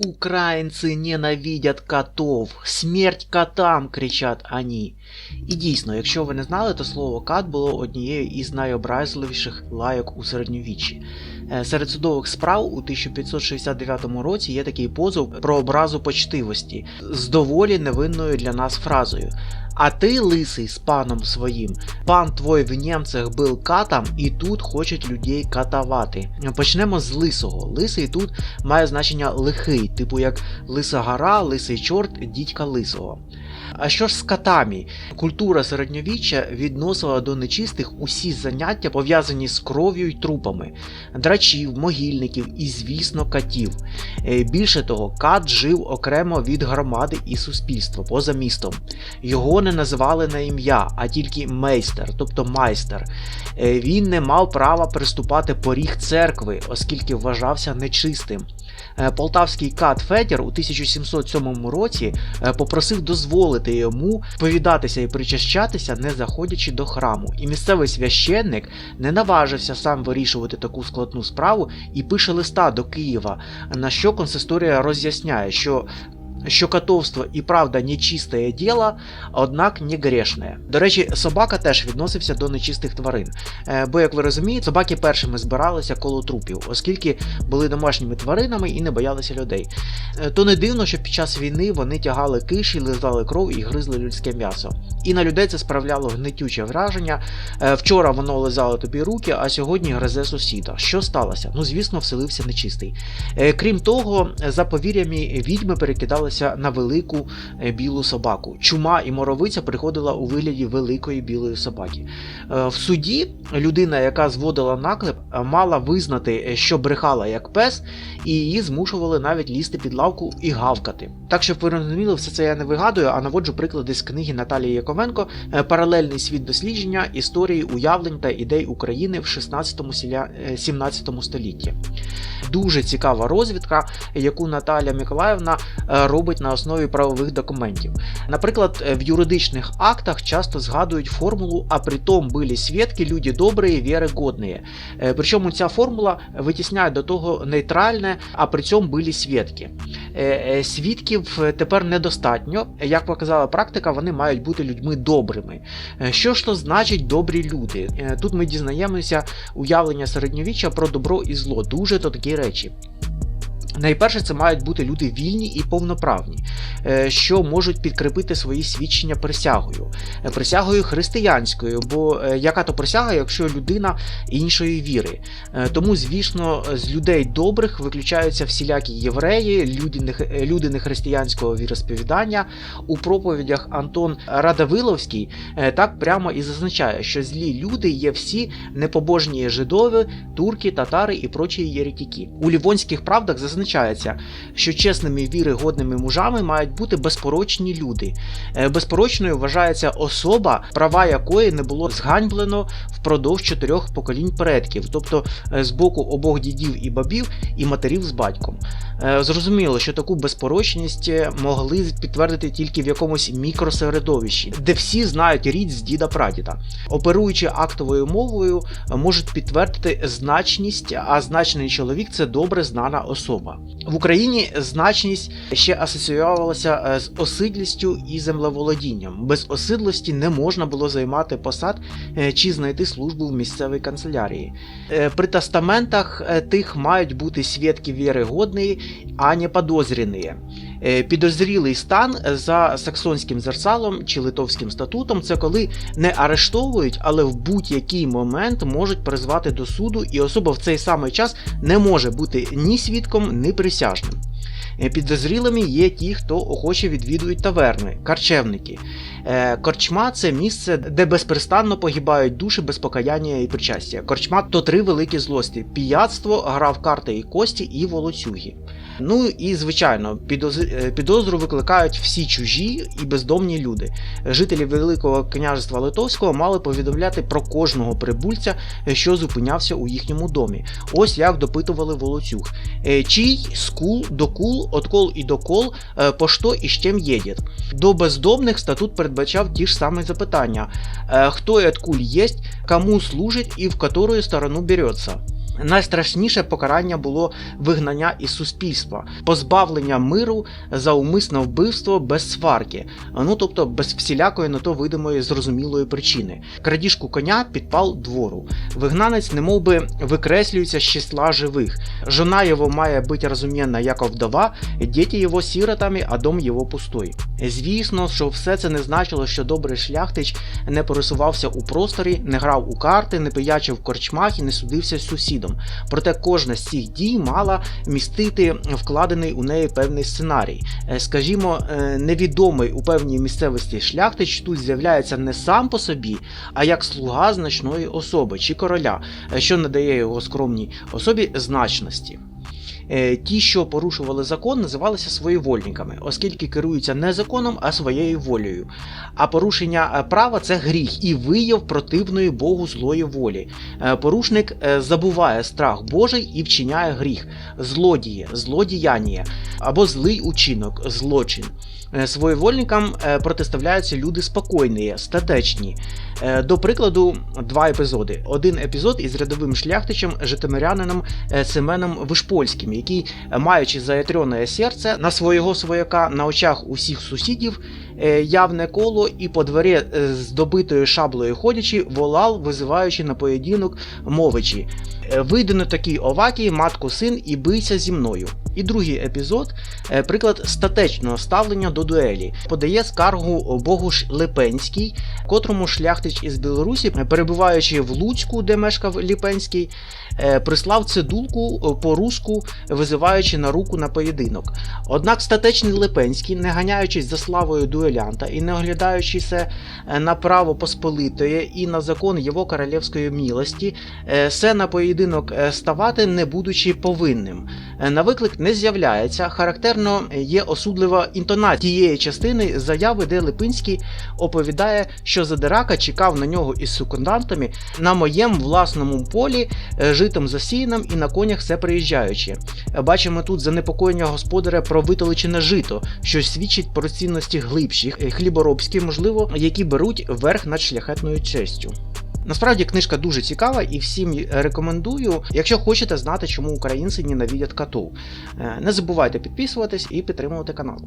Українці ненавидять котов, смерть котам, кричать они. І дійсно, якщо ви не знали, то слово кат було однією із найобразливіших лайок у середньовіччі. Е, Серед судових справ у 1569 році є такий позов про образу почтивості з доволі невинною для нас фразою. А ти, лисий, з паном своїм, пан твой в німцях був катом і тут хочуть людей катувати. Почнемо з лисого. Лисий тут має значення лихий, типу як лиса гора, лисий чорт, дідька лисого. А що ж з катами? Культура середньовіччя відносила до нечистих усі заняття пов'язані з кров'ю й трупами, драчів, могильників і, звісно, катів. Е, Більше того, кат жив окремо від громади і суспільства поза містом. Його не називали на ім'я, а тільки мейстер, тобто майстер. Е, Він не мав права приступати поріг церкви, оскільки вважався нечистим. Е, Полтавський кат Федір у 1707 році е, попросив дозволити йому повідатися і причащатися, не заходячи до храму. І місцевий священник не наважився сам вирішувати таку складну справу і пише листа до Києва, на що консисторія роз'ясняє, що що котовство і правда нечистое діло, однак не грешне. До речі, собака теж відносився до нечистих тварин. Е, Бо, як ви розумієте, собаки першими збиралися коло трупів, оскільки були домашніми тваринами і не боялися людей. Е, То не дивно, що під час війни вони тягали киші, лизали кров і гризли людське м'ясо. І на людей це справляло гнетюче враження. Е, Вчора воно лизало тобі руки, а сьогодні гризе сусіда. Що сталося? Ну, звісно, вселився нечистий. Крім того, за повір'ями відьми перекидалися на велику е, білу собаку. Чума і моровиця приходила у вигляді великої білої собаки. Е, В суді людина, яка зводила наклеп, е, мала визнати, що брехала як пес, і її змушували навіть лізти під лавку і гавкати. Так, щоб ви розуміли, все це я не вигадую, а наводжу приклади з книги Наталії Яковенко Паралельний світ дослідження історії уявлень та ідей України в 16-17 столітті. Дуже цікава розвідка, яку Наталя Миколаївна е, робить на основі правових документів. Наприклад, е, в юридичних актах часто згадують формулу «а притом были свідки, люди добрі, віри годні». Е, Причому ця формула витісняє до того нейтральне, а при цьому були свідки. Е, Свідків тепер недостатньо. Як показала практика, вони мають бути людьми добрими. Що ж то значить добрі люди? Тут ми дізнаємося уявлення середньовіччя про добро і зло. Дуже то такі речі. Найперше, це мають бути люди вільні і повноправні, е, що можуть підкріпити свої свідчення присягою, Е, присягою християнською, бо е, яка то присяга, якщо людина іншої віри. Тому, звісно, з людей добрих виключаються всілякі євреї, люди нехристиянського віросповідання. У проповідях Антон Радавиловський так прямо і зазначає, що злі люди є всі непобожні жидові, турки, татари і прочі єретіки. У Лівонських правдах зазначається, що чесними віри годними мужами мають бути безпорочні люди. Е, Безпорочною вважається особа, права якої не було зганьблено впродовж чотирьох поколінь предків, тобто е, з боку обох дідів і бабів і матерів з батьком. Е, Зрозуміло, що таку безпорочність могли підтвердити тільки в якомусь мікросередовищі, де всі знають рід з діда прадіда. Оперуючи актовою мовою, можуть підтвердити значність, а значний чоловік це добре знана особа. В Україні значність ще асоціювалася е, з осидлістю і землеволодінням. Без осидлості не можна було займати посад е, чи знайти службу в місцевій канцелярії. Е, При тестаментах е, тих мають бути свідки віри годної, а не подозрені. Е, Підозрілий стан за саксонським зерсалом чи литовським статутом це коли не арештовують, але в будь-який момент можуть призвати до суду, і особа в цей самий час не може бути ні свідком, ні присяжним. Е, Підозрілими є ті, хто охоче відвідують таверни, карчевники. Е, Корчма це місце, де безперестанно погибають душі без покаяння і причастя. Корчма то три великі злості: піяцтво, гра в карти і кості і волоцюги. Ну і звичайно, е, підозру викликають всі чужі і бездомні люди. Жителі Великого княжества Литовського мали повідомляти про кожного прибульця, що зупинявся у їхньому домі. Ось як допитували волоцюг. Чий, скул, докул, откол і докол, е, по що і з чим едет. До бездомних статут передбачав ті ж самі запитання: Е, хто і откуль єсть, кому служить і в которую сторону береться. Найстрашніше покарання було вигнання із суспільства, позбавлення миру за умисне вбивство без сварки, ну тобто без всілякої на то видимої зрозумілої причини. Крадіжку коня підпал двору. Вигнанець немовби викреслюється з числа живих. Жена його має бути розумінна як вдова, діти його сиротами, а дом його пустой. Звісно, що все це не значило, що добрий шляхтич не пересувався у просторі, не грав у карти, не пиячив в корчмах і не судився з сусідом. Проте кожна з цих дій мала містити вкладений у неї певний сценарій. Е, Скажімо, е, невідомий у певній місцевості шляхтич тут з'являється не сам по собі, а як слуга значної особи чи короля, е, що надає його скромній особі значності. Е, Ті, що порушували закон, називалися своєвольниками, оскільки керуються не законом, а своєю волею. А порушення е, права це гріх і вияв противної Богу злої волі. Е, Порушник забуває страх Божий і вчиняє гріх, злодіє, злодіяння або злий учинок, злочин. Своєвольникам протиставляються люди спокійні, статечні. До прикладу, два епізоди. Один епізод із рядовим шляхтичем, житомирянином Семеном Вишпольським, який, маючи заятрене серце на свого свояка на очах усіх сусідів, явне коло і по дворі е, з добитою шаблею ходячи, волав, визиваючи на поєдинок мовичі. Е, Вийди на такий овакій, матку син, і бийся зі мною. І другий епізод е, приклад статечного ставлення до дуелі. Подає скаргу Богуш Липенський, котрому шляхтич із Білорусі, е, перебуваючи в Луцьку, де мешкав Ліпенський, е, прислав цидулку е, по руску, визиваючи на руку на поєдинок. Однак статечний Липенський, не ганяючись за славою дуелянта і не оглядаючися е, на право посполитоє і на закон його королівської милості, е, се на поєдинок е, ставати, не будучи повинним. На виклик не з'являється. Характерно є осудлива інтонація тієї частини заяви, де Липинський оповідає, що Задирака чекав на нього із секундантами на моєму власному полі, житом засіяним і на конях все приїжджаючи. Бачимо тут занепокоєння господаря про витолочене жито, що свідчить про цінності глибші, е, хліборобські, можливо, які беруть верх над шляхетною честю. Насправді книжка дуже цікава і всім рекомендую, якщо хочете знати, чому українці ненавидять котов. Е, Не забувайте підписуватись і підтримувати канал.